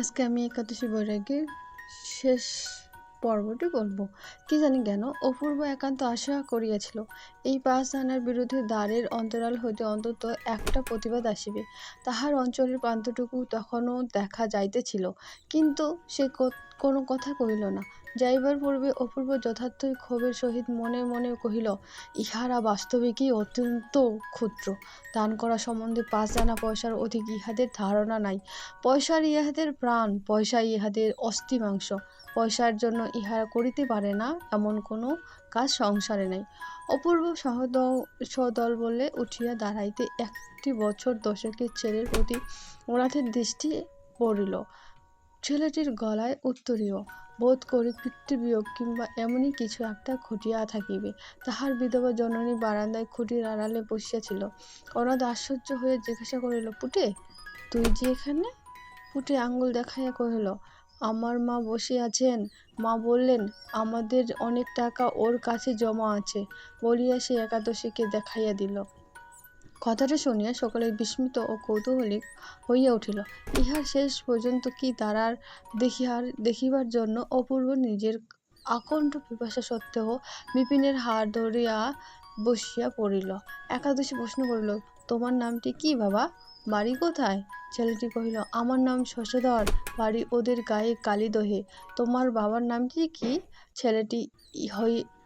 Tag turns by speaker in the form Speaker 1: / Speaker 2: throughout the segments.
Speaker 1: আজকে আমি একাদশী বৈরাগীর শেষ পর্বটি বলব। কি জানি কেন, অপূর্ব একান্ত আশা করিয়াছিল। এই পাঁচ আনার বিরুদ্ধে দ্বারের অন্তরাল হইতে অন্তত একটা প্রতিবাদ আসিবে। তাহার অঞ্চলের প্রান্তটুকু তখনও দেখা যাইতেছিল, কিন্তু সে কোনো কথা কহিল না। যাইবার পূর্বে অপূর্ব যথার্থই ক্ষোভের সহিত মনে মনে কহিল, ইহারা বাস্তবিকই অত্যন্ত ক্ষুদ্র। দান করা সম্বন্ধে পাঁচ জানা পয়সার অধিক ইহাদের ধারণা নাই। পয়সার ইহাদের প্রাণ, পয়সা ইহাদের অস্থি মাংস পয়সার জন্য ইহারা করিতে পারে না, এমন কোনো কাজ সংসারে নাই। অপূর্ব সহদল, সদল বলে উঠিয়া দাঁড়াইতে একটি বছর দশকের ছেলের প্রতি ওনাথের দৃষ্টি পড়িল। ছেলেটির গলায় উত্তরীয়। বোধ করি পিতৃবিয়োগ কিংবা এমনই কিছু একটা ঘটিয়া থাকিবে। তাহার বিধবা জননী বারান্দায় খুঁটির আড়ালে বসিয়াছিল। অনাথ আশ্চর্য হয়ে জিজ্ঞাসা করিল, পুটে, তুই যে এখানে? পুটে আঙ্গুল দেখাইয়া কহিল, আমার মা বসে আছেন। মা বললেন, আমাদের অনেক টাকা ওর কাছে জমা আছে। বলিয়া সে একাদশীকে দেখাইয়া দিল। কথাটা শুনিয়া সকলে বিস্মিত ও কৌতূহলিক হইয়া উঠিল। ইহার শেষ পর্যন্ত কি তারার দেখিয়ার, দেখিবার জন্য অপূর্ব নিজের আকণ্ঠ পিপাসা সত্ত্বেও বিপিনের হাড় ধরিয়া বসিয়া পড়িল। একাদশী প্রশ্ন করিল, তোমার নামটি কি বাবা? বাড়ি কোথায়? ছেলেটি কহিল, আমার নাম শশধর, বাড়ি ওদের গায়ে কালীদহে তোমার বাবার নামটি কি? ছেলেটি হই-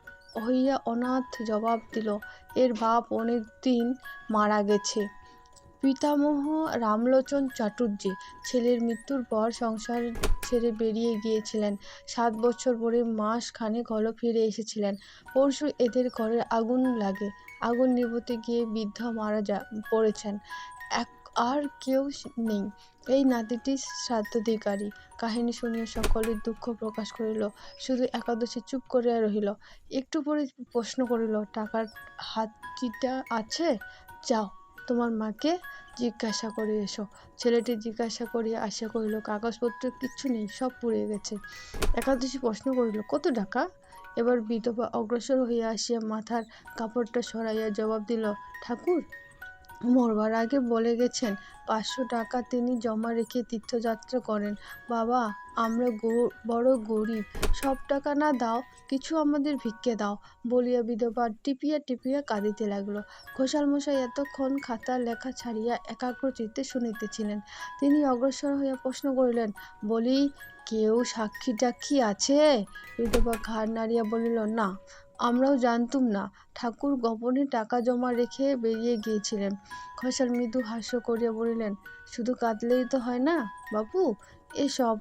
Speaker 1: হইয়া অনাথ জবাব দিল, এর বাপ অনেক দিন মারা গেছে পিতামহ রামলোচন চাটুর্যে ছেলের মৃত্যুর পর সংসার ছেড়ে বেরিয়ে গিয়েছিলেন। সাত বছর পরে মাস খানেক হলো ফিরে এসেছিলেন। পরশু এদের ঘরে আগুন লাগে। আগুন নিভতে গিয়ে বৃদ্ধ মারা যা, পড়েছেন। এক আর কেউ নেই। এই নাতিটি শ্রাদ্ধাধিকারী কাহিনী শুনিয়া সকলে দুঃখ প্রকাশ করিল। শুধু একাদশী চুপ করিয়া রহিল। একটু পরে প্রশ্ন করিল, টাকার হাতটিটা আছে? যাও, তোমার মাকে জিজ্ঞাসা করে এসো। ছেলেটি জিজ্ঞাসা করিয়া আসিয়া করিল কাগজপত্র কিচ্ছু নেই, সব পুড়ে গেছে। একাদশী প্রশ্ন করিল, কত টাকা? এবার বিধবা অগ্রসর হইয়া আসিয়া মাথার কাপড়টা সরাইয়া জবাব দিল, ঠাকুর মরবার আগে বলে গেছেন, পাঁচশো টাকা তিনি জমা রেখে তীর্থযাত্রা করেন। বাবা, আমরা বড় গরিব, সব টাকা না দাও, কিছু আমাদের ভিক্ষে দাও, বলিয়া বিধবা টিপিয়া টিপিয়া কাঁদিতে লাগল। ঘোষাল মশাই এতক্ষণ খাতার লেখা ছাড়িয়া একাগ্র চিত্তে শুনিতেছিলেন। তিনি অগ্রসর হইয়া প্রশ্ন করিলেন, বলি, কেউ সাক্ষী টাক্ষী আছে? বিধবা ঘাড় নাড়িয়া বলিল, না। আমরাও জানতুম না। ঠাকুর গোপনে টাকা জমা রেখে বেরিয়ে গিয়েছিলেন। খসার মৃদু হাস্য করিয়া বলিলেন, শুধু কাঁদলেই তো হয় না বাবু এসব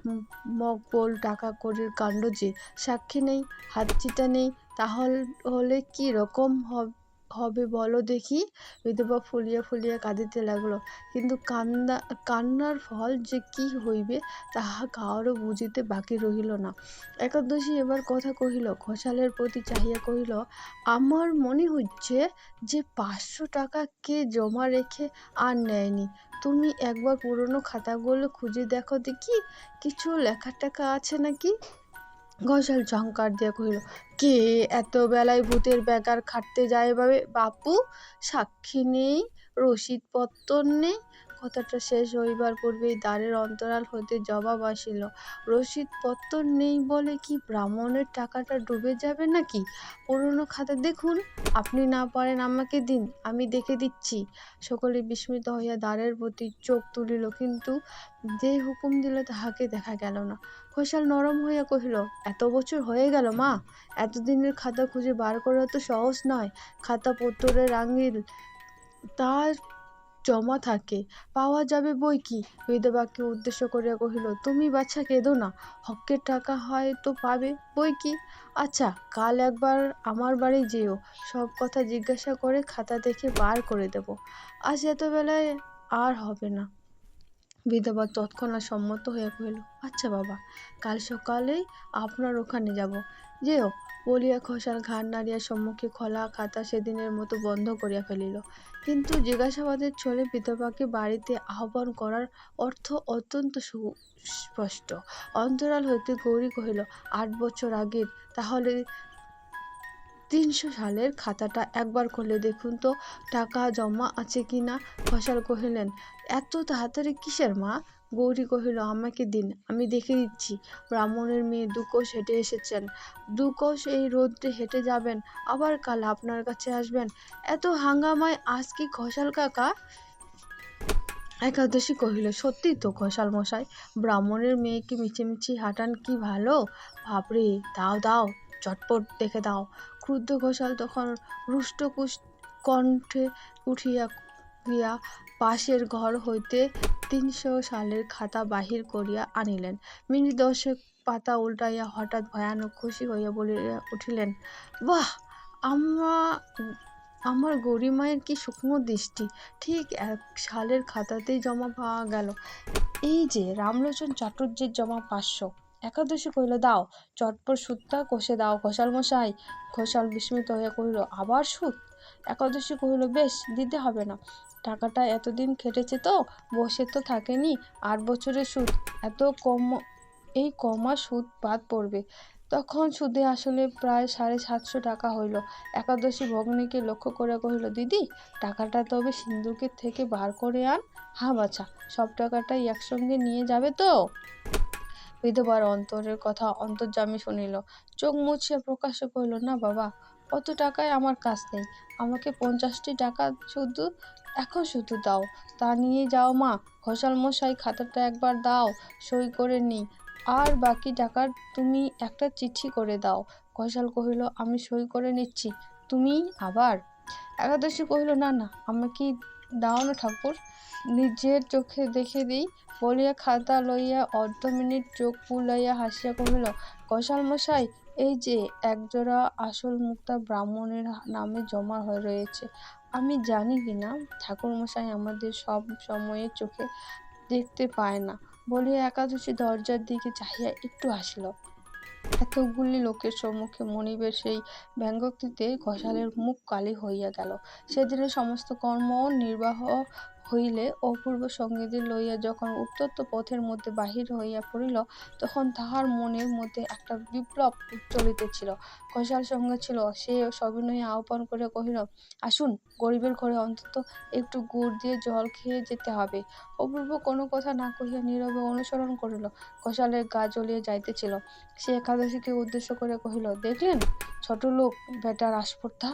Speaker 1: মকবল টাকা করির কাণ্ড যে, সাক্ষী নেই, হাতচিটা নেই, তাহলে হলে কি রকম হব- হবে বলো দেখি। বিধবা ফুলিয়া ফুলিয়া কাঁদিতে লাগল। কিন্তু কান্দা কান্নার ফল যে কি হইবে তাহা কাহারও বুঝিতে বাকি রহিল না। একাদশী এবার কথা কহিল, ঘোষালের প্রতি চাহিয়া কহিল, আমার মনে হচ্ছে যে পাঁচশো টাকা কে জমা রেখে আর নেয়নি। তুমি একবার পুরনো খাতাগুলো খুঁজে দেখো দেখি। কিছু লেখা টেখা আছে নাকি? ঘোষাল ঝঙ্কার দিয়ে কহিল, কে এত বেলায় ভূতের বেগার খাটতে যায় এভাবে? বাপু, সাক্ষী নেই, রসিদপত্র নেই কথাটা শেষ হইবার পূর্বেই দ্বারের অন্তরাল হইতে জবাব আসিল রসিদপত্র নেই বলে কি ব্রাহ্মণের টাকাটা ডুবে যাবে নাকি? পুরনো খাতা দেখুন, আপনি না পারেন আমাকে দিন, আমি দেখে দিচ্ছি। সকলে বিস্মিত হইয়া দ্বারের প্রতি চোখ তুলিল, কিন্তু যে হুকুম দিল তাহাকে দেখা গেল না। ঘোষাল নরম হইয়া কহিল, এত বছর হয়ে গেল মা, এতদিনের খাতা খুঁজে বার করা তো সহজ নয়। খাতা পত্তরের আঙিল, তার জমা থাকে। পাওয়া যাবে বই কি? বিধবাকে উদ্দেশ্য করিয়া কহিল, তুমি বাচ্চা কেঁদো না। হকের টাকা হয় তো পাবে। বই কি? আচ্ছা কাল একবার আমার বাড়ি যেও। সব কথা জিজ্ঞাসা করে খাতা দেখে বার করে দেব। আজ এতবেলায় আর হবে না। বিধবা তৎক্ষণাৎ সম্মত হইয়া কহিল আচ্ছা বাবা, কাল সকালেই আপনার ওখানে যাব। যেও। বলিয়া ঘোষাল ঘাড় নাড়িয়া সম্মুখে খোলা খাতা সেদিনের মতো বন্ধ করিয়া ফেলিল। কিন্তু জিজ্ঞাসাবাদের ছলে বিধবাকে বাড়িতে আহ্বান করার অর্থ অত্যন্ত সুস্পষ্ট। অন্তরাল হইতে গৌরী কহিল, আট বছর আগের, তাহলে তিনশো সালের খাতাটা একবার খুলে দেখুন তো, টাকা জমা আছে কি না? ঘোষাল কহিলেন, এত তাড়াতাড়ি কিসের মা? গৌরী কহিল, আমাকে দিন, আমি দেখে দিচ্ছি ব্রাহ্মণের মেয়ে দুকোষ হেঁটে এসেছেন। দুকোষ এই রোদ্রে হেঁটে যাবেন, আবার কাল আপনার কাছে আসবেন। এত হাঙ্গামায় আজ কি ঘোষাল কাকা? একাদশী কহিল, সত্যি তো ঘোষাল মশাই, ব্রাহ্মণের মেয়েকে মিছিমিছি হাঁটান কি ভালো? বাপরে, দাও দাও, চটপট দেখে দাও। ক্রুদ্ধ ঘোষাল তখন রুষ্টকুশ কণ্ঠে উঠিয়া গিয়া পাশের ঘর হইতে তিনশো সালের খাতা বাহির করিয়া আনিলেন। মিনিট দশেক পাতা উল্টাইয়া হঠাৎ ভয়ানক খুশি হইয়া বলিয়া উঠিলেন, বাহ, আমা, আমার গরিমায়ের কি শুকনো দৃষ্টি। ঠিক এক সালের খাতাতেই জমা পাওয়া গেল। এই যে, রামলোচন চাটুর্যের জমা পাঁচশো। একাদশী কহিল, দাও, চটপট সুদটা কষে দাও ঘোষাল মশাই। ঘোষাল বিস্মিত হইয়া কহিল, আবার সুদ? একাদশী কহিল, বেশ, দিতে হবে না। টাকাটা এতদিন খেটেছে তো, বসে তো থাকেনি, আট বছরের সুদ। এত কম, এই কমা সুদ বাদ পড়বে। তখন সুদে আসলে প্রায় সাড়ে সাতশো টাকা হইল। একাদশী ভগ্নীকে লক্ষ্য করে কহিল, দিদি, টাকাটা তবে সিন্ধুকের থেকে বার করে আন। হ্যাঁ বাছা, সব টাকাটাই একসঙ্গে নিয়ে যাবে তো? বিধবার অন্তরের কথা অন্তর্যামী শুনিল। চোখ মুছিয়া প্রকাশ্য কহিল, না বাবা, অত টাকায় আমার কাজ নেই। আমাকে পঞ্চাশটি টাকা শুধু, এখন শুধু দাও। তা নিয়ে যাও মা। ঘোষাল মশাই খাতাটা একবার দাও, সই করে নিই। আর বাকি টাকার তুমি একটা চিঠি করে দাও। ঘোষাল কহিল, আমি সই করে নিচ্ছি। তুমি আবার? একাদশী কহিল, না না আমাকে দাও না ঠাকুর। নিজের চোখে দেখে দিই, বলিয়া খাতা লইয়া অর্ধ মিনিট চোখ ফুলাইয়া হাসিয়া কহিল ঘোষাল মশাই, এই যে একজোড়া আসল মুক্তা ব্রাহ্মণের নামে জমা হয়ে রয়েছে, আমি জানি কি না? ঠাকুরমশাই আমাদের সব সময়ে চোখে দেখতে পায় না। বলিয়া একাদশী দরজার দিকে চাহিয়া একটু হাসিল। এতগুলি লোকের সম্মুখে মনিবের সেই ব্যঙ্গোক্তিতে ঘোষালের মুখ কালি হইয়া গেল। সেদিনের সমস্ত কর্ম, নির্বাহ হইলে অপূর্ব সঙ্গীদের লইয়া যখন উত্তপ্ত পথের মধ্যে বাহির হইয়া পড়িল, তখন তাহার মনের মধ্যে একটা বিপ্লব চলিতেছিল ঘোষাল সঙ্গে ছিল, সে সবিনয়ে আহ্বান করে কহিল, আসুন, গরিবের ঘরে অন্তত একটু গুড় দিয়ে জল খেয়ে যেতে হবে। অপূর্ব কোনো কথা না কহিয়া নীরবে অনুসরণ করিল ঘোষালের গা জ্বলিয়ে যাইতেছিল। সে একাদশীকে উদ্দেশ্য করে কহিল, দেখলেন ছোট লোক বেটার আস্পর্ধা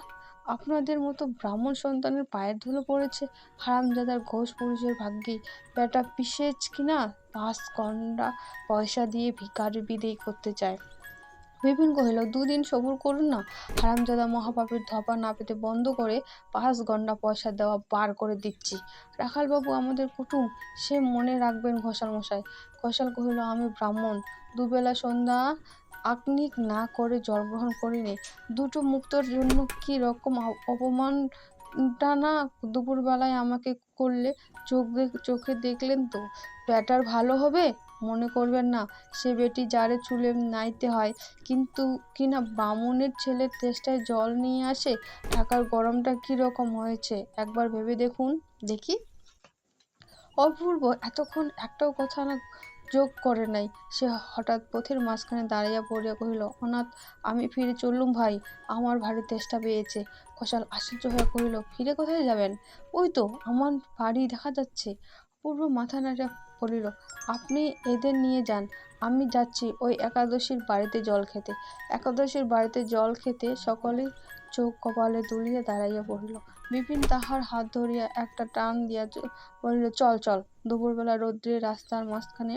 Speaker 1: আপনাদের মতো ব্রাহ্মণ সন্তানের পায়ের ধুলো পড়েছে, হারামজাদার ঘোষ পুরুষের ভাগ্যে। বেটা পিসেজ কিনা? পাঁচ গন্ডা পয়সা দিয়ে ভিকারি বিদেয় করতে চায়। বিপিন কহিল, দুদিন সবুর করুন না। হারামজাদা মহাপাপের ধপা না পেতে বন্ধ করে পাঁচ গন্ডা পয়সা দেওয়া বার করে দিচ্ছি। রাখালবাবু আমাদের কুটুম, সে মনে রাখবেন ঘোষাল মশাই ঘোষাল কহিল, আমি ব্রাহ্মণ। দুবেলা সন্ধ্যা আকনিক না করে জলগ্রহণ করিনি দুটো মুক্তর জন্য কি রকম অপমানটা না দুপুরবেলায় আমাকে করলে চোখ, চোখে দেখলেন তো। ব্যাটার ভালো হবে? মনে করবেন না, সে বেটি যারে চুলে নাইতে হয়। কিন্তু কিনা বামুনের ছেলের তেষ্টায় জল নিয়ে আসে? টাকার গরমটা কী রকম হয়েছে? একবার ভেবে দেখুন। দেখি। অপূর্ব, এতক্ষণ একটাও কথা না যোগ করে নাই। সে হঠাৎ পথের মাঝখানে দাঁড়াইয়া পড়িয়া কহিল, অনাথ, আমি ফিরে চললুম ভাই, আমার ভারী তেষ্টা পেয়েছে। ঘোষাল আশ্চর্য হয়ে কহিল, ফিরে কোথায় যাবেন? ওই তো, আমার বাড়ি দেখা যাচ্ছে। পূর্ব মাথা নাড়িয়া বলিল আপনি এদের নিয়ে যান, আমি যাচ্ছি ওই একাদশীর বাড়িতে জল খেতে। একাদশীর বাড়িতে জল খেতে সকলেই চোখ কপালে তুলিয়া দাঁড়াইয়া পড়িল। বিপিন তাহার হাত ধরিয়া একটা টান দিয়া বলিল, চল চল, দুপুরবেলা রৌদ্রে রাস্তার মাঝখানে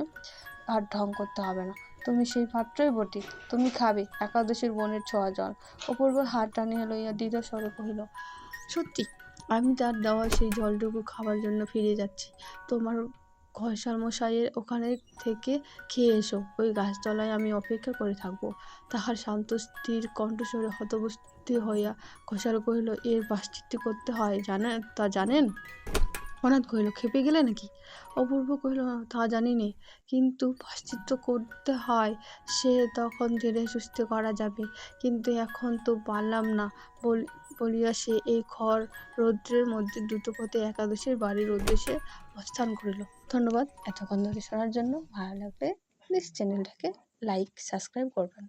Speaker 1: আর ঢং করতে হবে না। তুমি সেই পাত্রই বটি তুমি খাবে, একাদশীর বনের ছোঁয়া জল। অপূর্ব হাত টানিয়া লইয়া দ্বিধা স্বরে কহিল, সত্যি, আমি তার দেওয়া সেই জলটুকু খাবার জন্য ফিরে যাচ্ছি। তোমার ঘোষাল মশাইয়ের ওখানে থেকে খেয়ে এসো। ওই গাছতলায় আমি অপেক্ষা করে থাকব। তাহার শান্ত স্থির কণ্ঠস্বরে হতবস্তি হইয়া ঘোষাল কহিল, এর পাশ্চিত্য করতে হয় জানেন তা জানেন? অনাথ কহিল, খেপে গেলে নাকি? অপূর্ব কহিল তা জানি নে কিন্তু পাশ্চিত্য করতে হয়, সে তখন ধীরে সুস্থে করা যাবে। কিন্তু এখন তো পারলাম না বলিয়া সে এই খর রৌদ্রের মধ্যে দ্রুত পথে একাদশীর বাড়ির উদ্দেশ্যে প্রস্থান করিল। ধন্যবাদ। এতক্ষণ ধরে শোনার জন্য ভালো লাগলে প্লিজ চ্যানেলটাকে লাইক সাবস্ক্রাইব করবেন।